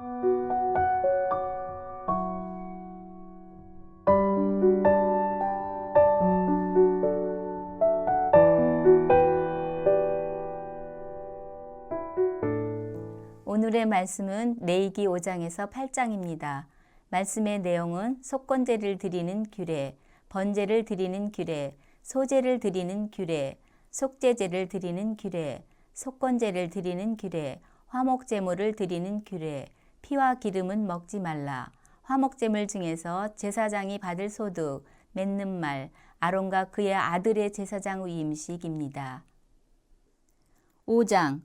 오늘의 말씀은 레이기 5장에서 8장입니다. 말씀의 내용은 속건제를 드리는 규례, 번제를 드리는 규례, 소제를 드리는 규례, 속제제를 드리는 규례, 속건제를 드리는 규례, 화목제물을 드리는 규례, 피와 기름은 먹지 말라. 화목제물 중에서 제사장이 받을 소득, 맺는 말, 아론과 그의 아들의 제사장 위임식입니다. 5장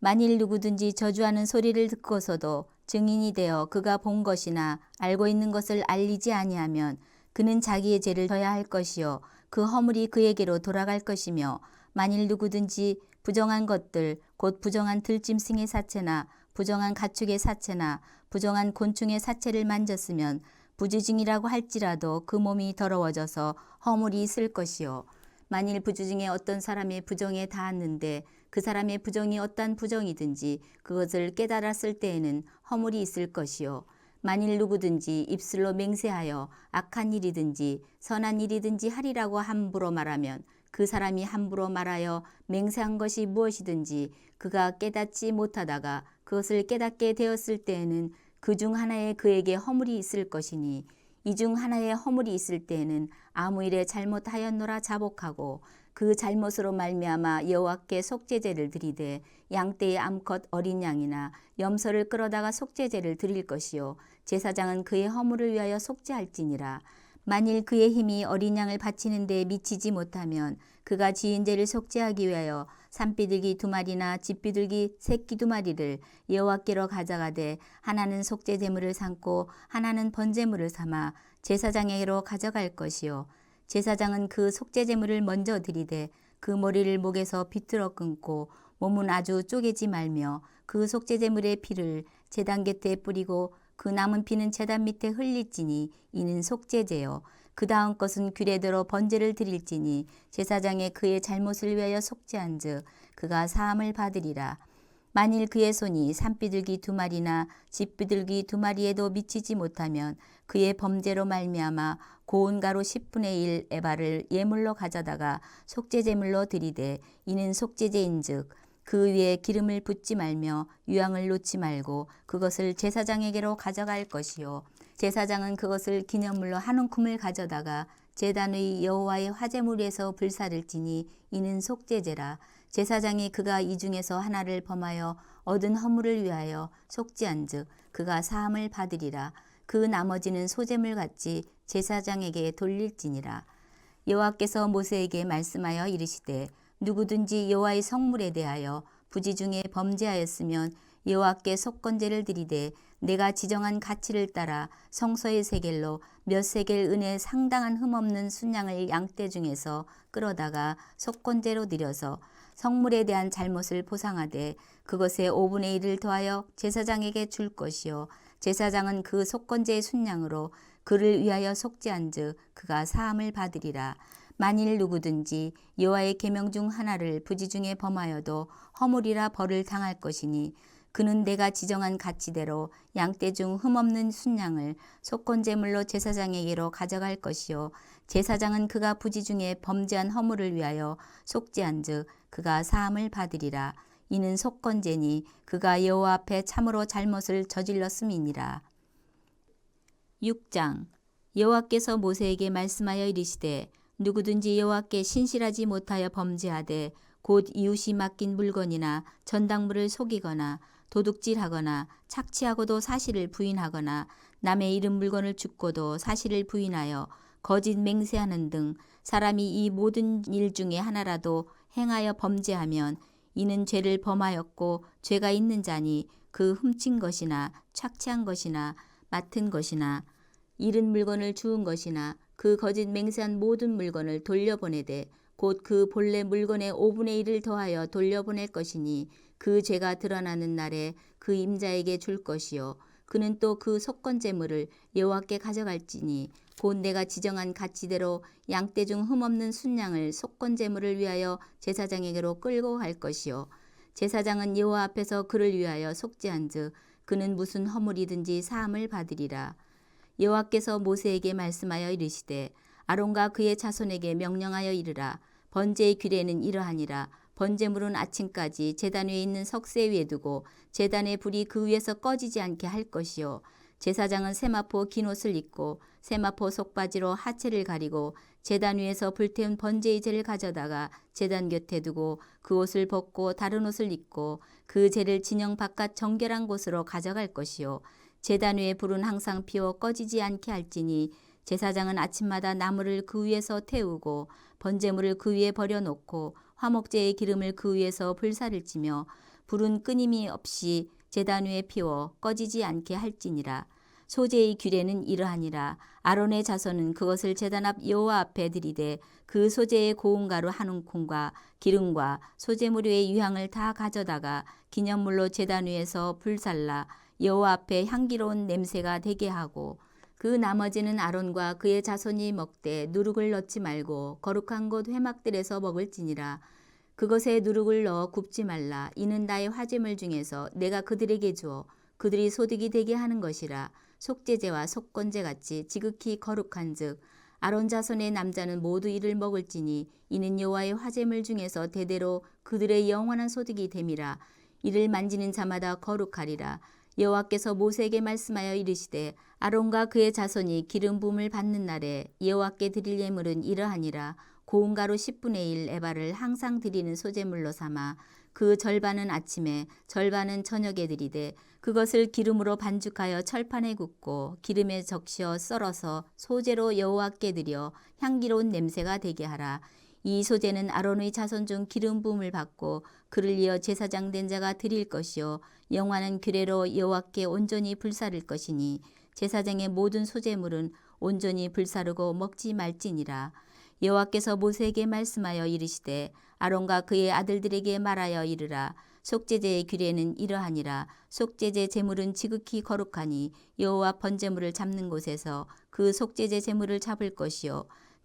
만일 누구든지 저주하는 소리를 듣고서도 증인이 되어 그가 본 것이나 알고 있는 것을 알리지 아니하면 그는 자기의 죄를 져야 할 것이요 그 허물이 그에게로 돌아갈 것이며 만일 누구든지 부정한 것들 곧 부정한 들짐승의 사체나 부정한 가축의 사체나 부정한 곤충의 사체를 만졌으면 부주증이라고 할지라도 그 몸이 더러워져서 허물이 있을 것이요 만일 부주 중에 어떤 사람의 부정에 닿았는데 그 사람의 부정이 어떠한 부정이든지 그것을 깨달았을 때에는 허물이 있을 것이요. 만일 누구든지 입술로 맹세하여 악한 일이든지 선한 일이든지 하리라고 함부로 말하면 그 사람이 함부로 말하여 맹세한 것이 무엇이든지 그가 깨닫지 못하다가 그것을 깨닫게 되었을 때에는 그 중 하나에 그에게 허물이 있을 것이니 이 중 하나에 허물이 있을 때에는 아무 일에 잘못하였노라 자복하고 그 잘못으로 말미암아 여호와께 속죄제를 드리되 양떼의 암컷 어린 양이나 염소를 끌어다가 속죄제를 드릴 것이요 제사장은 그의 허물을 위하여 속죄할지니라. 만일 그의 힘이 어린 양을 바치는 데 미치지 못하면 그가 지은 죄를 속죄하기 위하여 산비둘기 두 마리나 집비둘기 새끼 두 마리를 여호와께로 가져가되 하나는 속죄 제물을 삼고 하나는 번제물을 삼아 제사장에게로 가져갈 것이요. 제사장은 그 속죄 제물을 먼저 드리되 그 머리를 목에서 비틀어 끊고 몸은 아주 쪼개지 말며 그 속죄 제물의 피를 제단 곁에 뿌리고 그 남은 피는 제단 밑에 흘릴지니 이는 속죄제요 그 다음 것은 규례대로 번제를 드릴지니 제사장의 그의 잘못을 위하여 속죄한즉 그가 사함을 받으리라. 만일 그의 손이 산비둘기 두 마리나 집비둘기 두 마리에도 미치지 못하면 그의 범죄로 말미암아 고운 가루 10분의 1 에바를 예물로 가져다가 속죄제물로 드리되 이는 속죄제인즉 그 위에 기름을 붓지 말며 유향을 놓지 말고 그것을 제사장에게로 가져갈 것이요 제사장은 그것을 기념물로 한 움큼을 가져다가 제단의 여호와의 화제물 에서 불사를 지니 이는 속죄제라. 제사장이 그가 이 중에서 하나를 범하여 얻은 허물을 위하여 속죄한즉 그가 사함을 받으리라. 그 나머지는 소재물 같이 제사장에게 돌릴지니라. 여호와께서 모세에게 말씀하여 이르시되 누구든지 여호와의 성물에 대하여 부지 중에 범죄하였으면 여호와께 속건제를 드리되 내가 지정한 가치를 따라 성소의 세겔로 몇 세겔 은혜 상당한 흠없는 순양을 양떼 중에서 끌어다가 속건제로 드려서 성물에 대한 잘못을 보상하되 그것의 5분의 1을 더하여 제사장에게 줄 것이요 제사장은 그 속건제의 순양으로 그를 위하여 속죄한즉 그가 사함을 받으리라. 만일 누구든지 여호와의 계명 중 하나를 부지 중에 범하여도 허물이라 벌을 당할 것이니 그는 내가 지정한 가치대로 양떼 중 흠없는 순양을 속건제물로 제사장에게로 가져갈 것이요. 제사장은 그가 부지 중에 범죄한 허물을 위하여 속죄한즉 그가 사함을 받으리라. 이는 속건제니 그가 여호와 앞에 참으로 잘못을 저질렀음이니라. 6장. 여호와께서 모세에게 말씀하여 이르시되 누구든지 여호와께 신실하지 못하여 범죄하되 곧 이웃이 맡긴 물건이나 전당물을 속이거나 도둑질하거나 착취하고도 사실을 부인하거나 남의 이름 물건을 줍고도 사실을 부인하여 거짓 맹세하는 등 사람이 이 모든 일 중에 하나라도 행하여 범죄하면 이는 죄를 범하였고 죄가 있는 자니 그 훔친 것이나 착취한 것이나 맡은 것이나 잃은 물건을 주운 것이나 그 거짓 맹세한 모든 물건을 돌려보내되 곧 그 본래 물건의 5분의 1을 더하여 돌려보낼 것이니 그 죄가 드러나는 날에 그 임자에게 줄 것이요. 그는 또 그 속건 제물을 여호와께 가져갈지니 곧 내가 지정한 가치대로 양떼 중 흠없는 순양을 속건 제물을 위하여 제사장에게로 끌고 갈 것이요. 제사장은 여호와 앞에서 그를 위하여 속죄한즉 그는 무슨 허물이든지 사함을 받으리라. 여호와께서 모세에게 말씀하여 이르시되 아론과 그의 자손에게 명령하여 이르라 번제의 규례는 이러하니라. 번제물은 아침까지 제단 위에 있는 석쇠 위에 두고 제단의 불이 그 위에서 꺼지지 않게 할 것이요. 제사장은 세마포 긴 옷을 입고 세마포 속바지로 하체를 가리고 제단 위에서 불태운 번제의 재를 가져다가 제단 곁에 두고 그 옷을 벗고 다른 옷을 입고 그 재를 진영 바깥 정결한 곳으로 가져갈 것이요. 제단 위에 불은 항상 피워 꺼지지 않게 할지니 제사장은 아침마다 나무를 그 위에서 태우고 번제물을 그 위에 버려놓고 화목제의 기름을 그 위에서 불사를 치며 불은 끊임이 없이 제단 위에 피워 꺼지지 않게 할지니라. 소제의 규례는 이러하니라. 아론의 자손은 그것을 제단 앞 여호와 앞에 들이되 그 소제의 고운 가루 한 움큼과 기름과 소제무료의 유향을 다 가져다가 기념물로 제단 위에서 불살라 여호와 앞에 향기로운 냄새가 되게 하고 그 나머지는 아론과 그의 자손이 먹되 누룩을 넣지 말고 거룩한 곳 회막들에서 먹을지니라. 그것에 누룩을 넣어 굽지 말라. 이는 나의 화제물 중에서 내가 그들에게 주어 그들이 소득이 되게 하는 것이라. 속죄제와 속건제 같이 지극히 거룩한즉 아론 자손의 남자는 모두 이를 먹을지니 이는 여호와의 화제물 중에서 대대로 그들의 영원한 소득이 됨이라. 이를 만지는 자마다 거룩하리라. 여호와께서 모세에게 말씀하여 이르시되 아론과 그의 자손이 기름 부음을 받는 날에 여호와께 드릴 예물은 이러하니라. 고운 가루 10분의 1 에바를 항상 드리는 소제물로 삼아 그 절반은 아침에 절반은 저녁에 드리되 그것을 기름으로 반죽하여 철판에 굽고 기름에 적셔 썰어서 소제로 여호와께 드려 향기로운 냄새가 되게 하라 이 소제는 아론의 자손 중 기름 부음을 받고 그를 이어 제사장 된 자가 드릴 것이요 영화는 규례로 여호와께 온전히 불사를 것이니 제사장의 모든 소제물은 온전히 불사르고 먹지 말지니라. 여호와께서 모세에게 말씀하여 이르시되 아론과 그의 아들들에게 말하여 이르라. 속죄제의 규례는 이러하니라. 속죄제 제물은 지극히 거룩하니 여호와 번제물을 잡는 곳에서 그 속죄제 제물을 잡을 것이요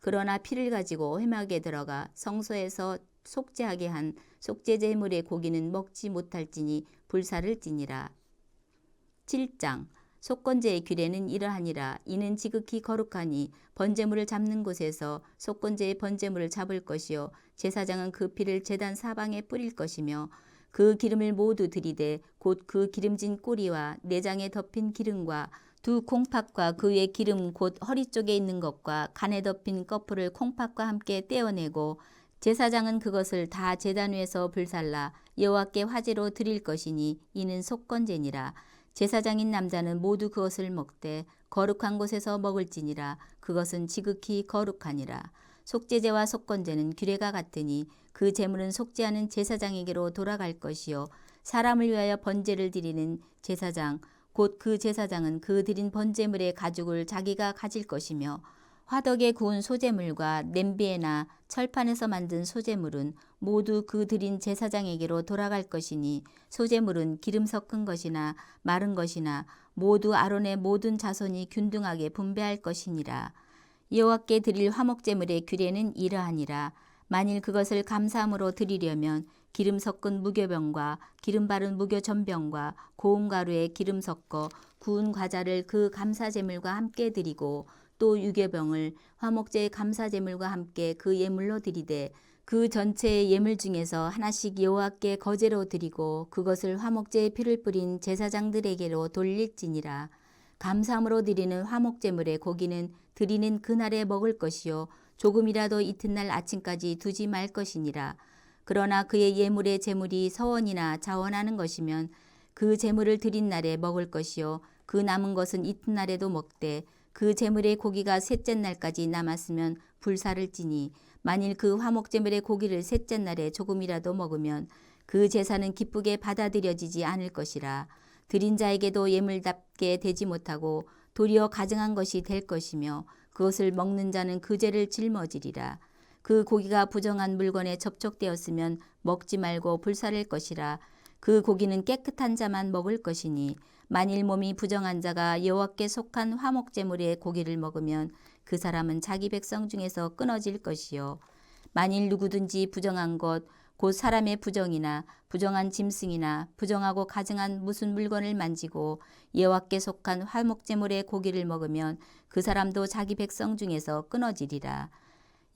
그러나 피를 가지고 회막에 들어가 성소에서 속죄하게 한 속죄제물의 고기는 먹지 못할지니 불사를 지니라. 7장 속건제의 규례는 이러하니라 이는 지극히 거룩하니 번제물을 잡는 곳에서 속건제의 번제물을 잡을 것이요 제사장은 그 피를 제단 사방에 뿌릴 것이며 그 기름을 모두 들이되 곧 그 기름진 꼬리와 내장에 덮인 기름과 두 콩팥과 그 위에 기름 곧 허리 쪽에 있는 것과 간에 덮인 꺼풀을 콩팥과 함께 떼어내고 제사장은 그것을 다 제단 위에서 불살라 여호와께 화제로 드릴 것이니 이는 속건제니라. 제사장인 남자는 모두 그것을 먹되 거룩한 곳에서 먹을지니라. 그것은 지극히 거룩하니라. 속죄제와 속건제는 규례가 같으니 그 제물은 속죄하는 제사장에게로 돌아갈 것이요. 사람을 위하여 번제를 드리는 제사장 곧 그 제사장은 그 드린 번제물의 가죽을 자기가 가질 것이며 화덕에 구운 소제물과 냄비에나 철판에서 만든 소제물은 모두 그 드린 제사장에게로 돌아갈 것이니 소제물은 기름 섞은 것이나 마른 것이나 모두 아론의 모든 자손이 균등하게 분배할 것이니라. 여호와께 드릴 화목제물의 규례는 이러하니라. 만일 그것을 감사함으로 드리려면 기름 섞은 무교병과 기름 바른 무교 전병과 고운 가루에 기름 섞어 구운 과자를 그 감사제물과 함께 드리고 또 유교병을 화목제의 감사제물과 함께 그 예물로 드리되 그 전체의 예물 중에서 하나씩 여호와께 거제로 드리고 그것을 화목제의 피를 뿌린 제사장들에게로 돌릴지니라. 감사함으로 드리는 화목제물의 고기는 드리는 그날에 먹을 것이요. 조금이라도 이튿날 아침까지 두지 말 것이니라 그러나 그의 예물의 제물이 서원이나 자원하는 것이면 그 제물을 드린 날에 먹을 것이요 그 남은 것은 이튿날에도 먹되 그 제물의 고기가 셋째 날까지 남았으면 불사를 지니 만일 그 화목제물의 고기를 셋째 날에 조금이라도 먹으면 그 제사는 기쁘게 받아들여지지 않을 것이라 드린 자에게도 예물답게 되지 못하고 도리어 가증한 것이 될 것이며 그것을 먹는 자는 그 죄를 짊어지리라. 그 고기가 부정한 물건에 접촉되었으면 먹지 말고 불사를 것이라. 그 고기는 깨끗한 자만 먹을 것이니 만일 몸이 부정한 자가 여호와께 속한 화목 제물의 고기를 먹으면 그 사람은 자기 백성 중에서 끊어질 것이요 만일 누구든지 부정한 것 곧 사람의 부정이나 부정한 짐승이나 부정하고 가증한 무슨 물건을 만지고 여호와께 속한 화목 제물의 고기를 먹으면 그 사람도 자기 백성 중에서 끊어지리라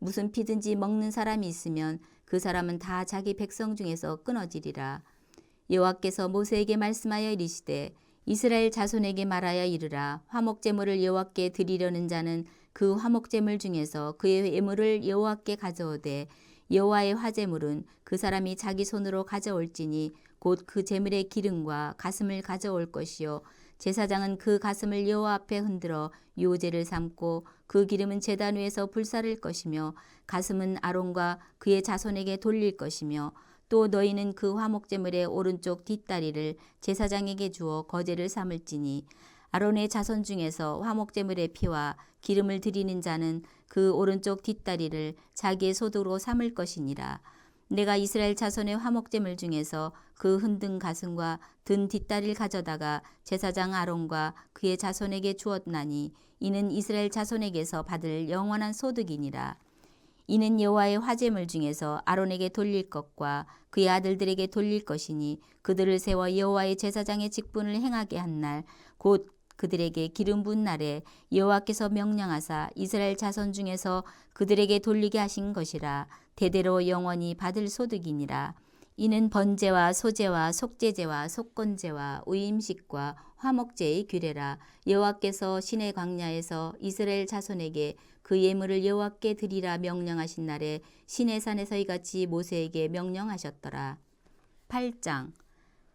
무슨 피든지 먹는 사람이 있으면 그 사람은 다 자기 백성 중에서 끊어지리라. 여호와께서 모세에게 말씀하여 이르시되 이스라엘 자손에게 말하여 이르라 화목 제물을 여호와께 드리려는 자는 그 화목 제물 중에서 그의 예물을 여호와께 가져오되 여호와의 화제물은 그 사람이 자기 손으로 가져올지니 곧 그 제물의 기름과 가슴을 가져올 것이요 제사장은 그 가슴을 여호와 앞에 흔들어 요제를 삼고 그 기름은 제단 위에서 불사를 것이며 가슴은 아론과 그의 자손에게 돌릴 것이며 또 너희는 그 화목제물의 오른쪽 뒷다리를 제사장에게 주어 거제를 삼을지니 아론의 자손 중에서 화목제물의 피와 기름을 드리는 자는 그 오른쪽 뒷다리를 자기의 소득으로 삼을 것이니라. 내가 이스라엘 자손의 화목제물 중에서 그 흔든 가슴과 든 뒷다리를 가져다가 제사장 아론과 그의 자손에게 주었나니 이는 이스라엘 자손에게서 받을 영원한 소득이니라. 이는 여호와의 화제물 중에서 아론에게 돌릴 것과 그의 아들들에게 돌릴 것이니 그들을 세워 여호와의 제사장의 직분을 행하게 한 날 곧 그들에게 기름 붓 날에 여호와께서 명령하사 이스라엘 자손 중에서 그들에게 돌리게 하신 것이라 대대로 영원히 받을 소득이니라. 이는 번제와 소제와 속제제와 속건제와 우임식과 화목제의 규례라. 여호와께서 신의 광야에서 이스라엘 자손에게 그 예물을 여호와께 드리라 명령하신 날에 신의 산에서 이같이 모세에게 명령하셨더라. 8장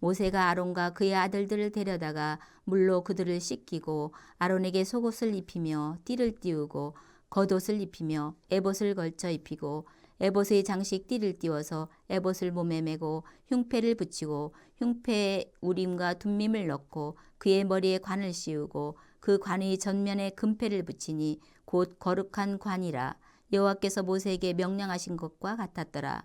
모세가 아론과 그의 아들들을 데려다가 물로 그들을 씻기고 아론에게 속옷을 입히며 띠를 띄우고 겉옷을 입히며 에봇을 걸쳐 입히고 에봇의 장식 띠를 띄워서 에봇을 몸에 메고 흉패를 붙이고 흉패에 우림과 둠밈을 넣고 그의 머리에 관을 씌우고 그 관의 전면에 금패를 붙이니 곧 거룩한 관이라 여호와께서 모세에게 명령하신 것과 같았더라.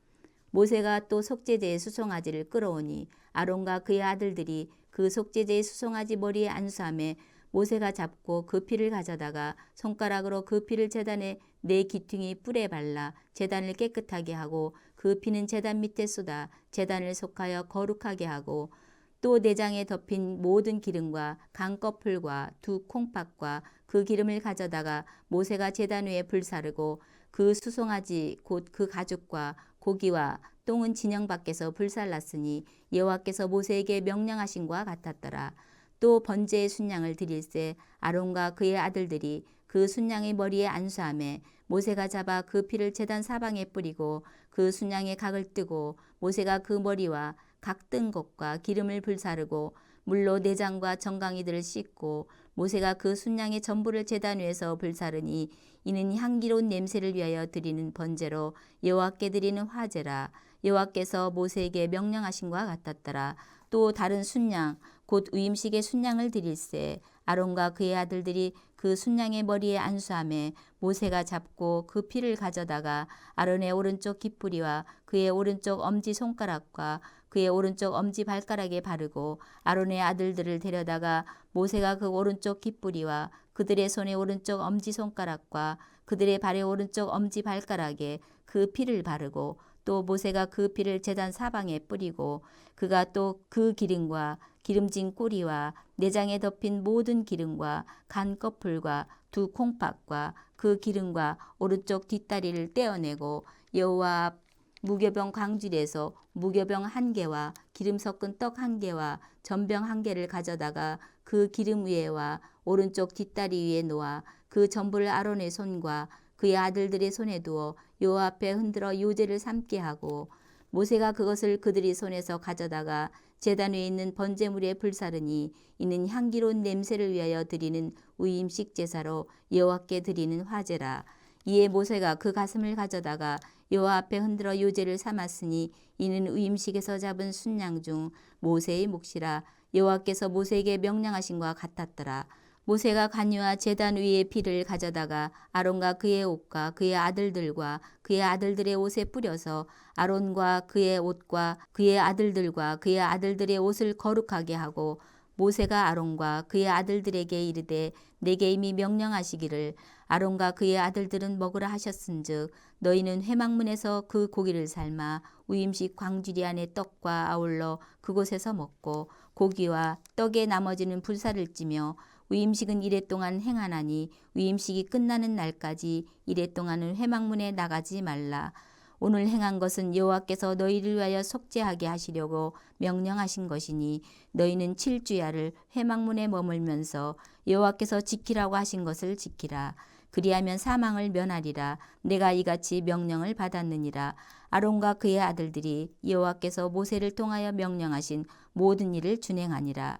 모세가 또 속죄제의 수송아지를 끌어오니 아론과 그의 아들들이 그 속죄제의 수송아지 머리에 안수함에 모세가 잡고 그 피를 가져다가 손가락으로 그 피를 제단에 네 기퉁이 뿔에 발라 제단을 깨끗하게 하고 그 피는 제단 밑에 쏟아 제단을 속하여 거룩하게 하고 또 내장에 덮인 모든 기름과 강꺼풀과 두 콩팥과 그 기름을 가져다가 모세가 제단 위에 불사르고 그 수송아지 곧 그 가죽과 고기와 똥은 진영 밖에서 불살랐으니 여호와께서 모세에게 명령하신과 같았더라. 또 번제의 순양을 드릴새 아론과 그의 아들들이 그 순양의 머리에 안수함에 모세가 잡아 그 피를 제단 사방에 뿌리고 그 순양의 각을 뜨고 모세가 그 머리와 각 뜬 것과 기름을 불사르고 물로 내장과 정강이들을 씻고 모세가 그 순양의 전부를 제단 위에서 불사르니 이는 향기로운 냄새를 위하여 드리는 번제로 여호와께 드리는 화제라. 여호와께서 모세에게 명령하신 것 같았더라. 또 다른 순양 곧 위임식의 순양을 드릴세. 아론과 그의 아들들이 그 순양의 머리에 안수함에 모세가 잡고 그 피를 가져다가 아론의 오른쪽 깃뿌리와 그의 오른쪽 엄지 손가락과 그의 오른쪽 엄지 발가락에 바르고 아론의 아들들을 데려다가 모세가 그 오른쪽 깃뿌리와 그들의 손의 오른쪽 엄지 손가락과 그들의 발의 오른쪽 엄지 발가락에 그 피를 바르고 또 모세가 그 피를 제단 사방에 뿌리고 그가 또 그 기름과 기름진 꼬리와 내장에 덮인 모든 기름과 간 거풀과 두 콩팥과 그 기름과 오른쪽 뒷다리를 떼어내고 여호와 앞 무교병 광주리에서 무교병 한 개와 기름 섞은 떡 한 개와 전병 한 개를 가져다가 그 기름 위에와 오른쪽 뒷다리 위에 놓아 그 전부를 아론의 손과 그의 아들들의 손에 두어 여호와 앞에 흔들어 요제를 삼게 하고 모세가 그것을 그들이 손에서 가져다가 제단 위에 있는 번제물에 불사르니 이는 향기로운 냄새를 위하여 드리는 위임식 제사로 여호와께 드리는 화제라 이에 모세가 그 가슴을 가져다가 여호와 앞에 흔들어 요제를 삼았으니 이는 위임식에서 잡은 순양 중 모세의 몫이라. 여호와께서 모세에게 명령하신 것 같았더라. 모세가 관유와 제단 위에 피를 가져다가 아론과 그의 옷과 그의 아들들과 그의 아들들의 옷에 뿌려서 아론과 그의 옷과 그의 아들들과 그의 아들들의 옷을 거룩하게 하고 모세가 아론과 그의 아들들에게 이르되 내게 이미 명령하시기를 아론과 그의 아들들은 먹으라 하셨은즉 너희는 회막문에서 그 고기를 삶아 위임식 광주리 안에 떡과 아울러 그곳에서 먹고 고기와 떡의 나머지는 불사를 찌며 위임식은 이래 동안 행하나니 위임식이 끝나는 날까지 이래 동안은 회막문에 나가지 말라. 오늘 행한 것은 여호와께서 너희를 위하여 속죄하게 하시려고 명령하신 것이니 너희는 칠주야를 회막문에 머물면서 여호와께서 지키라고 하신 것을 지키라. 그리하면 사망을 면하리라. 내가 이같이 명령을 받았느니라. 아론과 그의 아들들이 여호와께서 모세를 통하여 명령하신 모든 일을 준행하니라.